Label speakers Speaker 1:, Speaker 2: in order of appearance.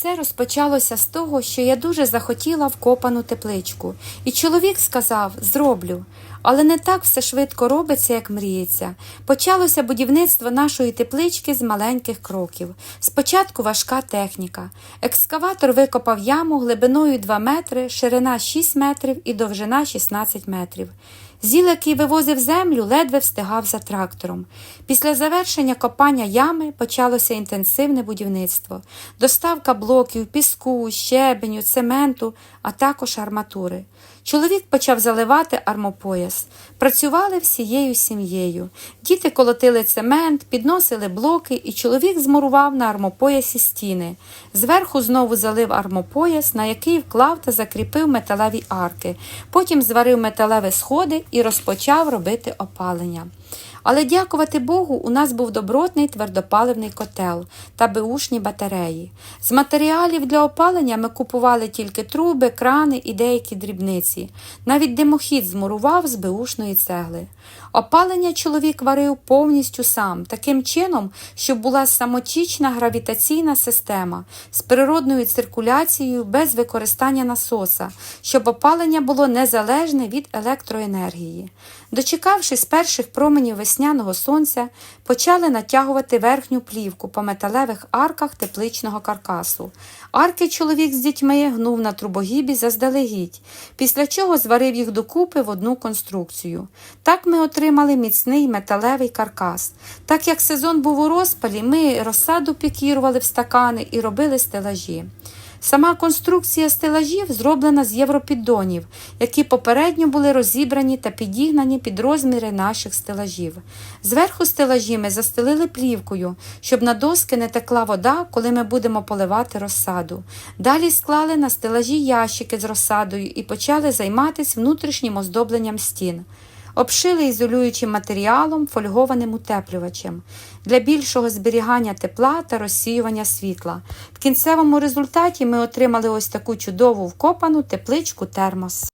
Speaker 1: все розпочалося з того, що я дуже захотіла вкопану тепличку. І чоловік сказав: зроблю. Але не так все швидко робиться, як мріється. Почалося будівництво нашої теплички з маленьких кроків. Спочатку важка техніка. Екскаватор викопав яму глибиною 2 метри, ширина 6 метрів і довжина 16 метрів. Зіл, який вивозив землю, ледве встигав за трактором. Після завершення копання ями почалося інтенсивне будівництво, доставка блоків, піску, щебеню, цементу, а також арматури. Чоловік почав заливати армопояс. Працювали всією сім'єю. Діти колотили цемент, підносили блоки, і чоловік змурував на армопоясі стіни. Зверху знову залив армопояс, на який вклав та закріпив металеві арки. Потім зварив металеві сходи і розпочав робити опалення. Але дякувати Богу, у нас був добротний твердопаливний котел та беушні батареї. З матеріалів для опалення ми купували тільки труби, крани і деякі дрібниці. Навіть димохід змурував з беушної цегли. Опалення чоловік варив повністю сам, таким чином, щоб була самотічна гравітаційна система з природною циркуляцією без використання насоса, щоб опалення було незалежне від електроенергії. Дочекавшись перших променів весняного сонця, почали натягувати верхню плівку по металевих арках тепличного каркасу. Арки чоловік з дітьми гнув на трубогібі заздалегідь, після чого зварив їх докупи в одну конструкцію. Так ми отримали міцний металевий каркас. Так як сезон був у розпалі, ми розсаду пікірували в стакани і робили стелажі. Сама конструкція стелажів зроблена з європіддонів, які попередньо були розібрані та підігнані під розміри наших стелажів. Зверху стелажі ми застелили плівкою, щоб на доски не текла вода, коли ми будемо поливати розсаду. Далі склали на стелажі ящики з розсадою і почали займатися внутрішнім оздобленням стін. Обшили ізолюючим матеріалом, фольгованим утеплювачем для більшого зберігання тепла та розсіювання світла. В кінцевому результаті ми отримали ось таку чудову вкопану тепличку термос.